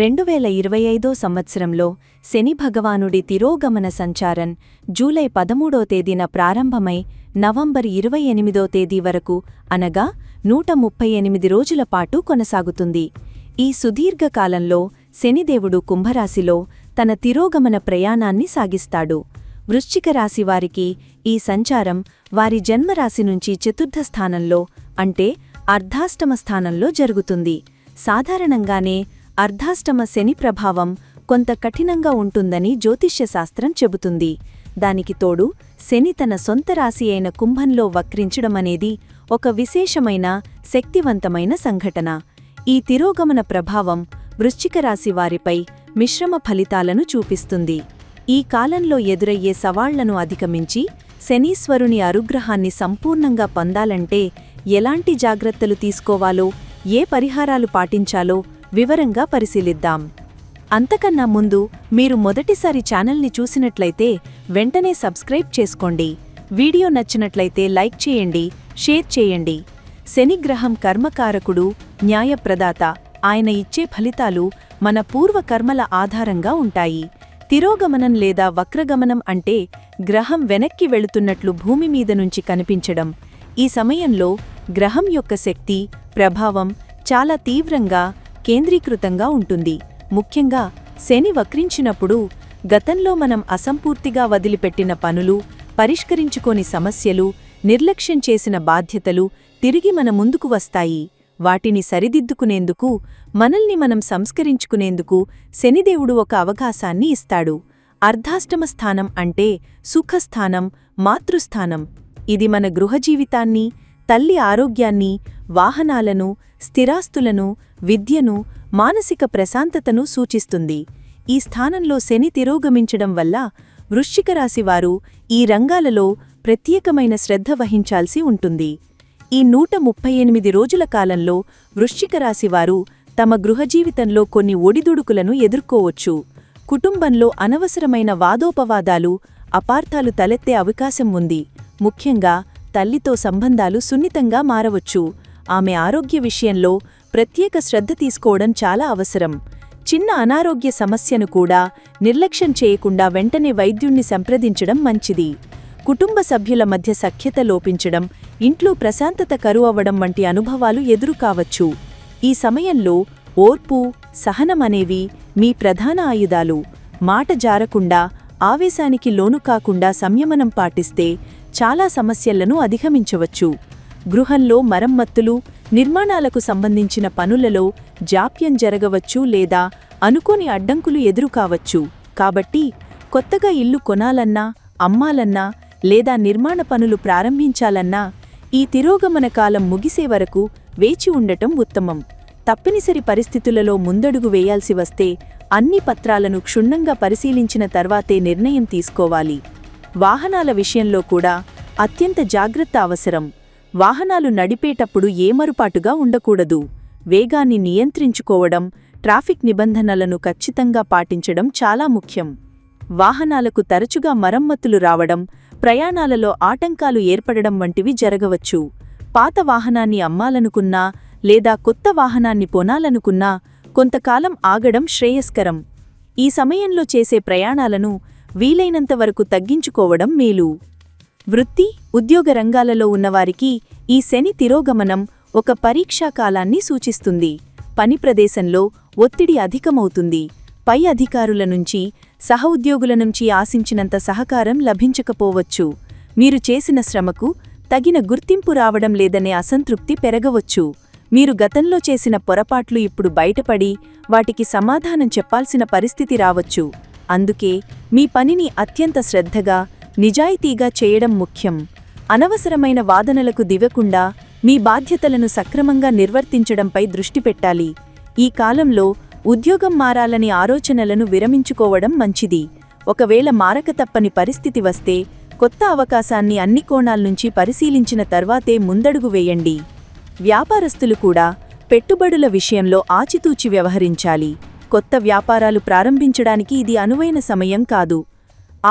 రెండు వేల ఇరవై ఐదో సంవత్సరంలో శని భగవానుడి తిరోగమన సంచారన్ జూలై పదమూడో తేదీన ప్రారంభమై నవంబర్ ఇరవై ఎనిమిదో తేదీ వరకు అనగా నూట ముప్పై ఎనిమిది రోజుల పాటు కొనసాగుతుంది. ఈ సుదీర్ఘకాలంలో శనిదేవుడు కుంభరాశిలో తన తిరోగమన ప్రయాణాన్ని సాగిస్తాడు. వృశ్చిక రాశి వారికి ఈ సంచారం వారి జన్మరాశి నుంచి చతుర్థ స్థానంలో అంటే అర్ధాష్టమ స్థానంలో జరుగుతుంది. సాధారణంగానే అర్ధాష్టమ శని ప్రభావం కొంత కఠినంగా ఉంటుందని జ్యోతిష్యశాస్త్రం చెబుతుంది. దానికి తోడు శని తన సొంత రాశి అయిన కుంభంలో వక్రించడమనేది ఒక విశేషమైన శక్తివంతమైన సంఘటన. ఈ తిరోగమన ప్రభావం వృశ్చిక రాశి వారిపై మిశ్రమ ఫలితాలను చూపిస్తుంది. ఈ కాలంలో ఎదురయ్యే సవాళ్ళను అధిగమించి శనీశ్వరుని అనుగ్రహాన్ని సంపూర్ణంగా పొందాలంటే ఎలాంటి జాగ్రత్తలు తీసుకోవాలో ఏ పరిహారాలు పాటించాలో వివరంగా పరిశీలిద్దాం. అంతకన్నా ముందు మీరు మొదటిసారి ఛానల్ని చూసినట్లయితే వెంటనే సబ్స్క్రైబ్ చేసుకోండి. వీడియో నచ్చినట్లయితే లైక్ చేయండి షేర్ చేయండి. శనిగ్రహం కర్మకారకుడు న్యాయప్రదాత. ఆయన ఇచ్చే ఫలితాలు మన పూర్వకర్మల ఆధారంగా ఉంటాయి. తిరోగమనం లేదా వక్రగమనం అంటే గ్రహం వెనక్కి వెళుతున్నట్లు భూమి మీద నుంచి కనిపించడం. ఈ సమయంలో గ్రహం యొక్క శక్తి ప్రభావం చాలా తీవ్రంగా కేంద్రీకృతంగా ఉంటుంది. ముఖ్యంగా శని వక్రించినప్పుడు గతంలో మనం అసంపూర్తిగా వదిలిపెట్టిన పనులు పరిష్కరించుకోని సమస్యలు నిర్లక్ష్యం చేసిన బాధ్యతలు తిరిగి మన ముందుకు వస్తాయి. వాటిని సరిదిద్దుకునేందుకు మనల్ని మనం సంస్కరించుకునేందుకు శనిదేవుడు ఒక అవకాశాన్ని ఇస్తాడు. అర్ధాష్టమ స్థానం అంటే సుఖస్థానం మాతృస్థానం. ఇది మన గృహజీవితాన్ని తల్లి ఆరోగ్యాన్ని వాహనాలను స్థిరాస్తులను విద్యను మానసిక ప్రశాంతతను సూచిస్తుంది. ఈ స్థానంలో శని తిరోగమించడం వల్ల వృశ్చిక రాశివారు ఈ రంగాలలో ప్రత్యేకమైన శ్రద్ధ వహించాల్సి ఉంటుంది. ఈ నూట ముప్పై ఎనిమిది రోజుల కాలంలో వృశ్చిక రాశివారు తమ గృహజీవితంలో కొన్ని ఒడిదుడుకులను ఎదుర్కోవచ్చు. కుటుంబంలో అనవసరమైన వాదోపవాదాలు అపార్థాలు తలెత్తే అవకాశం ఉంది. ముఖ్యంగా తల్లితో సంబంధాలు సున్నితంగా మారవచ్చు. ఆమె ఆరోగ్య విషయంలో ప్రత్యేక శ్రద్ధ తీసుకోవడం చాలా అవసరం. చిన్న అనారోగ్య సమస్యను కూడా నిర్లక్ష్యం చేయకుండా వెంటనే వైద్యుణ్ణి సంప్రదించడం మంచిది. కుటుంబ సభ్యుల మధ్య సఖ్యత లోపించడం ఇంట్లో ప్రశాంతత కరువవ్వడం వంటి అనుభవాలు ఎదురు కావచ్చు ఈ సమయంలో ఓర్పు సహనం అనేవి మీ ప్రధాన ఆయుధాలు. మాట జారకుండా ఆవేశానికి లోను కాకుండా సంయమనం పాటిస్తే చాలా సమస్యలను అధిగమించవచ్చు. గృహంలో మరమ్మత్తులు నిర్మాణాలకు సంబంధించిన పనులలో జాప్యం జరగవచ్చు లేదా అనుకోని అడ్డంకులు ఎదురుకావచ్చు. కాబట్టి కొత్తగా ఇల్లు కొనాలన్నా అమ్మాలన్నా లేదా నిర్మాణ పనులు ప్రారంభించాలన్నా ఈ తిరోగమన కాలం ముగిసే వరకు వేచి ఉండటం ఉత్తమం. తప్పనిసరి పరిస్థితులలో ముందడుగు వేయాల్సి వస్తే అన్ని పత్రాలను క్షుణ్ణంగా పరిశీలించిన తర్వాతే నిర్ణయం తీసుకోవాలి. వాహనాల విషయంలో కూడా అత్యంత జాగ్రత్త అవసరం. వాహనాలు నడిపేటప్పుడు ఏమరుపాటుగా ఉండకూడదు. వేగాన్ని నియంత్రించుకోవడం ట్రాఫిక్ నిబంధనలను ఖచ్చితంగా పాటించడం చాలా ముఖ్యం. వాహనాలకు తరచుగా మరమ్మతులు రావడం ప్రయాణాలలో ఆటంకాలు ఏర్పడడం వంటివి జరగవచ్చు. పాత వాహనాన్ని అమ్మాలనుకున్నా లేదా కొత్త వాహనాన్ని పొనాలనుకున్నా కొంతకాలం ఆగడం శ్రేయస్కరం. ఈ సమయంలో చేసే ప్రయాణాలను వీలైనంతవరకు తగ్గించుకోవడం మేలు. వృత్తి ఉద్యోగ రంగాలలో ఉన్నవారికి ఈ శని తిరోగమనం ఒక పరీక్షాకాలాన్ని సూచిస్తుంది. పని ప్రదేశంలో ఒత్తిడి అధికమవుతుంది. పై అధికారుల నుంచి సహ ఉద్యోగుల నుంచి ఆశించినంత సహకారం లభించకపోవచ్చు. మీరు చేసిన శ్రమకు తగిన గుర్తింపు రావడం లేదనే అసంతృప్తి పెరగవచ్చు. మీరు గతంలో చేసిన పొరపాట్లు ఇప్పుడు బయటపడి వాటికి సమాధానం చెప్పాల్సిన పరిస్థితి రావచ్చు. అందుకే మీ పనిని అత్యంత శ్రద్ధగా నిజాయితీగా చేయడం ముఖ్యం. అనవసరమైన వాదనలకు దివకుండా మీ బాధ్యతలను సక్రమంగా నిర్వర్తించడంపై దృష్టి పెట్టాలి. ఈ కాలంలో ఉద్యోగం మారాలని ఆలోచనలను విరమించుకోవడం మంచిది. ఒకవేళ మారక తప్పని పరిస్థితి వస్తే కొత్త అవకాశాన్ని అన్ని కోణాల్నుంచి పరిశీలించిన తర్వాతే ముందడుగు వేయండి. వ్యాపారస్తులు కూడా పెట్టుబడుల విషయంలో ఆచితూచి వ్యవహరించాలి. కొత్త వ్యాపారాలు ప్రారంభించడానికి ఇది అనువైన సమయం కాదు.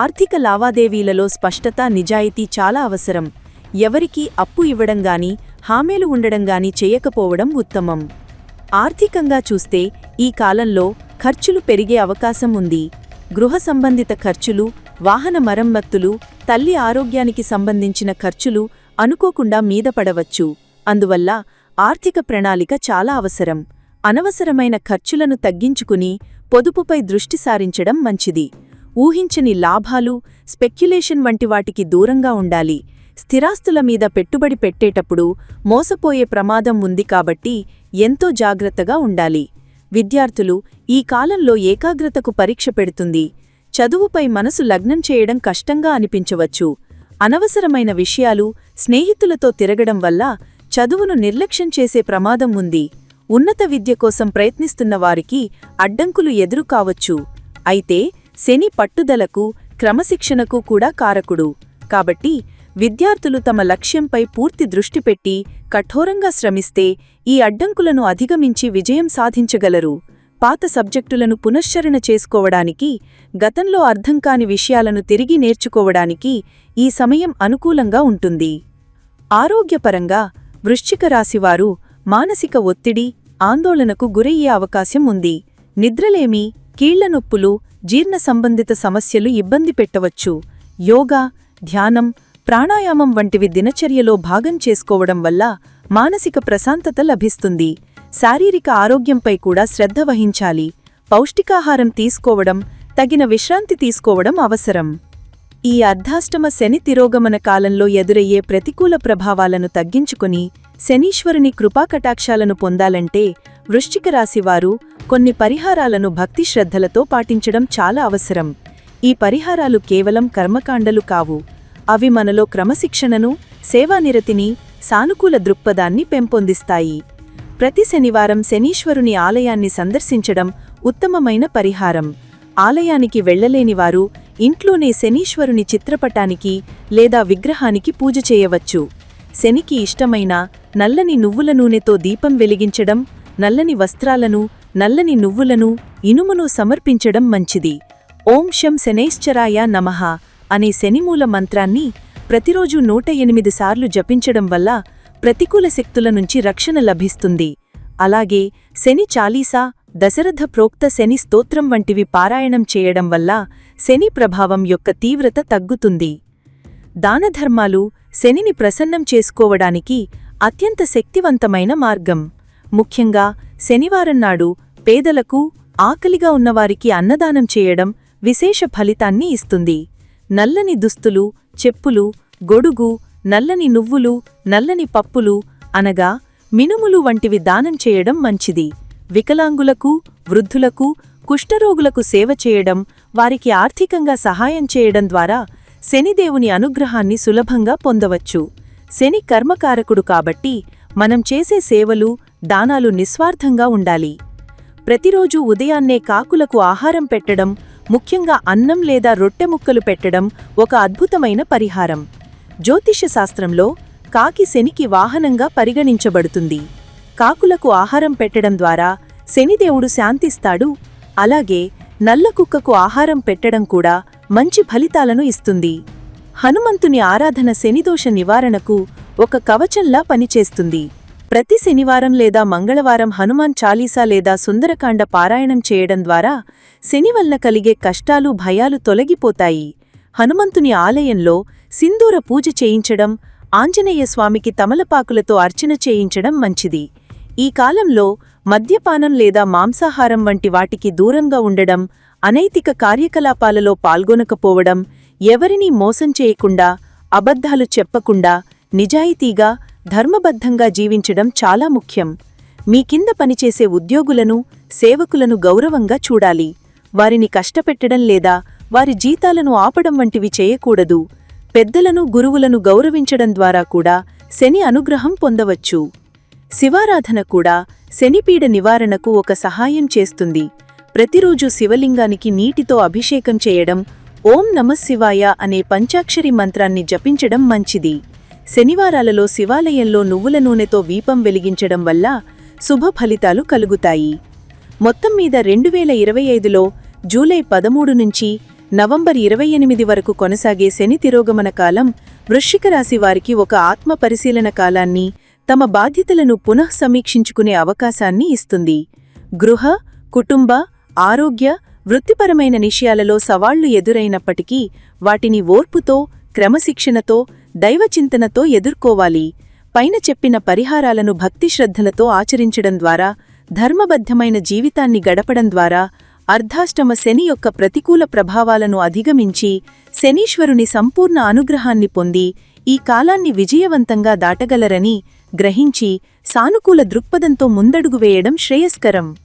ఆర్థిక లావాదేవీలలో స్పష్టత నిజాయితీ చాలా అవసరం. ఎవరికీ అప్పు ఇవ్వడం గాని హామీలు ఉండడం గాని చేయకపోవడం ఉత్తమం. ఆర్థికంగా చూస్తే ఈ కాలంలో ఖర్చులు పెరిగే అవకాశం ఉంది. గృహ సంబంధిత ఖర్చులు వాహన మరమ్మత్తులు తల్లి ఆరోగ్యానికి సంబంధించిన ఖర్చులు అనుకోకుండా మీద పడవచ్చు. అందువల్ల ఆర్థిక ప్రణాళిక చాలా అవసరం. అనవసరమైన ఖర్చులను తగ్గించుకుని పొదుపుపై దృష్టి సారించడం మంచిది. ఊహించని లాభాలు స్పెక్యులేషన్ వంటి వాటికి దూరంగా ఉండాలి. స్థిరాస్తుల మీద పెట్టుబడి పెట్టేటప్పుడు మోసపోయే ప్రమాదం ఉంది కాబట్టి ఎంతో జాగ్రత్తగా ఉండాలి. విద్యార్థులు ఈ కాలంలో ఏకాగ్రతకు పరీక్ష పెడుతుంది. చదువుపై మనసు లగ్నం చేయడం కష్టంగా అనిపించవచ్చు. అనవసరమైన విషయాలు స్నేహితులతో తిరగడం వల్ల చదువును నిర్లక్ష్యం చేసే ప్రమాదం ఉంది. ఉన్నత విద్య కోసం ప్రయత్నిస్తున్న వారికి అడ్డంకులు ఎదురు కావచ్చు అయితే శని పట్టుదలకు క్రమశిక్షణకు కూడా కారకుడు. కాబట్టి విద్యార్థులు తమ లక్ష్యంపై పూర్తి దృష్టి పెట్టి కఠోరంగా శ్రమిస్తే ఈ అడ్డంకులను అధిగమించి విజయం సాధించగలరు. పాత సబ్జెక్టులను పునశ్చరణ చేసుకోవడానికి గతంలో అర్థం కాని విషయాలను తిరిగి నేర్చుకోవడానికి ఈ సమయం అనుకూలంగా ఉంటుంది. ఆరోగ్యపరంగా వృశ్చిక రాశివారు మానసిక ఒత్తిడి ఆందోళనకు గురయ్యే అవకాశం ఉంది. నిద్రలేమి కీళ్ళ నొప్పులు జీర్ణ సంబంధిత సమస్యలు ఇబ్బంది పెట్టవచ్చు. యోగా ధ్యానం ప్రాణాయామం వంటివి దినచర్యలో భాగం చేసుకోవడం వల్ల మానసిక ప్రశాంతత లభిస్తుంది. శారీరక ఆరోగ్యంపై కూడా శ్రద్ధ వహించాలి. పౌష్టికాహారం తీసుకోవడం తగిన విశ్రాంతి తీసుకోవడం అవసరం. ఈ అర్ధాష్టమ శని తిరోగమన కాలంలో ఎదురయ్యే ప్రతికూల ప్రభావాలను తగ్గించుకుని శనీశ్వరుని కృపాకటాక్షాలను పొందాలంటే వృశ్చిక రాశివారు కొన్ని పరిహారాలను భక్తి శ్రద్ధలతో పాటించడం చాలా అవసరం. ఈ పరిహారాలు కేవలం కర్మకాండలు కావు. అవి మనలో క్రమశిక్షణను సేవానిరతిని సానుకూల దృక్పథాన్ని పెంపొందిస్తాయి. ప్రతి శనివారం శనీశ్వరుని ఆలయాన్ని సందర్శించడం ఉత్తమమైన పరిహారం. ఆలయానికి వెళ్ళలేనివారు ఇంట్లోనే శనీశ్వరుని చిత్రపటానికి లేదా విగ్రహానికి పూజ చేయవచ్చు. శనికి ఇష్టమైన నల్లని నువ్వుల నూనెతో దీపం వెలిగించడం నల్లని వస్త్రాలను నల్లని నువ్వులను ఇనుమును సమర్పించడం మంచిది. ఓం శం శనైశ్చరాయ నమః అనే శనిమూల మంత్రాన్ని ప్రతిరోజు నూట ఎనిమిది సార్లు జపించడం వల్ల ప్రతికూల శక్తుల నుంచి రక్షణ లభిస్తుంది. అలాగే శని చాలీసా దశరథ ప్రోక్త శని స్తోత్రం వంటివి పారాయణం చేయడం వల్ల శని ప్రభావం యొక్క తీవ్రత తగ్గుతుంది. దానధర్మాలు శనిని ప్రసన్నం చేసుకోవడానికి అత్యంత శక్తివంతమైన మార్గం. ముఖ్యంగా శనివారం నాడు పేదలకు ఆకలిగా ఉన్నవారికి అన్నదానం చేయడం విశేష ఫలితాన్ని ఇస్తుంది. నల్లని దుస్తులు చెప్పులు గొడుగు నల్లని నువ్వులు నల్లని పప్పులు అనగా మినుములు వంటివి దానం చేయడం మంచిది. వికలాంగులకు వృద్ధులకు కుష్ఠరోగులకు సేవ చేయడం వారికి ఆర్థికంగా సహాయం చేయడం ద్వారా శనిదేవుని అనుగ్రహాన్ని సులభంగా పొందవచ్చు. శని కర్మకారకుడు కాబట్టి మనం చేసే సేవలు దానాలు నిస్వార్థంగా ఉండాలి. ప్రతిరోజు ఉదయాన్నే కాకులకు ఆహారం పెట్టడం ముఖ్యంగా అన్నం లేదా రొట్టె ముక్కలు పెట్టడం ఒక అద్భుతమైన పరిహారం. జ్యోతిష్య శాస్త్రంలో కాకి శనికి వాహనంగా పరిగణించబడుతుంది. కాకులకు ఆహారం పెట్టడం ద్వారా శనిదేవుడు శాంతిస్తాడు అలాగే నల్ల కుక్కకు ఆహారం పెట్టడం కూడా మంచి ఫలితాలను ఇస్తుంది. హనుమంతుని ఆరాధన శనిదోష నివారణకు ఒక కవచంలా పనిచేస్తుంది. ప్రతి శనివారం లేదా మంగళవారం హనుమాన్ చాలీసా లేదా సుందరకాండ పారాయణం చేయడం ద్వారా శని వల్ల కలిగే కష్టాలు భయాలు తొలగిపోతాయి. హనుమంతుని ఆలయంలో సింధూర పూజ చేయించడం ఆంజనేయ స్వామికి తమలపాకులతో అర్చన చేయించడం మంచిది. ఈ కాలంలో మద్యపానం లేదా మాంసాహారం వంటి వాటికి దూరంగా ఉండడం అనైతిక కార్యకలాపాలలో పాల్గొనకపోవడం ఎవరినీ మోసం చేయకుండా అబద్ధాలు చెప్పకుండా నిజాయితీగా ధర్మబద్ధంగా జీవించడం చాలా ముఖ్యం. మీ కింద పనిచేసే ఉద్యోగులను సేవకులను గౌరవంగా చూడాలి. వారిని కష్టపెట్టడం లేదా వారి జీతాలను ఆపడం వంటివి చేయకూడదు. పెద్దలను గురువులను గౌరవించడం ద్వారా కూడా శని అనుగ్రహం పొందవచ్చు. శివారాధన కూడా శనిపీడ నివారణకు ఒక సహాయం చేస్తుంది. ప్రతిరోజు శివలింగానికి నీటితో అభిషేకం చేయడం ఓం నమశివాయ అనే పంచాక్షరి మంత్రాన్ని జపించడం మంచిది. శనివారాలలో శివాలయంలో నువ్వుల నూనెతో వీపం వెలిగించడం వల్ల శుభ ఫలితాలు కలుగుతాయి. మొత్తం మీద రెండు వేల ఇరవై ఐదులో జూలై పదమూడు నుంచి నవంబర్ ఇరవై ఎనిమిది వరకు కొనసాగే శని తిరోగమన కాలం వృశ్చిక రాశి వారికి ఒక ఆత్మ పరిశీలన కాలాన్ని తమ బాధ్యతలను పునః సమీక్షించుకునే అవకాశాన్ని ఇస్తుంది. గృహ కుటుంబ ఆరోగ్య వృత్తిపరమైన విషయాలలో సవాళ్ళు ఎదురైనప్పటికీ వాటిని ఓర్పుతో క్రమశిక్షణతో దైవచింతనతో ఎదుర్కోవాలి. పైన చెప్పిన పరిహారాలను భక్తి శ్రద్ధలతో ఆచరించడం ద్వారా ధర్మబద్ధమైన జీవితాన్ని గడపడం ద్వారా అర్ధాష్టమ శని యొక్క ప్రతికూల ప్రభావాలను అధిగమించి శనీశ్వరుని సంపూర్ణ అనుగ్రహాన్ని పొంది ఈ కాలాన్ని విజయవంతంగా దాటగలరని గ్రహించి సానుకూల దృక్పథంతో ముందడుగు వేయడం శ్రేయస్కరం.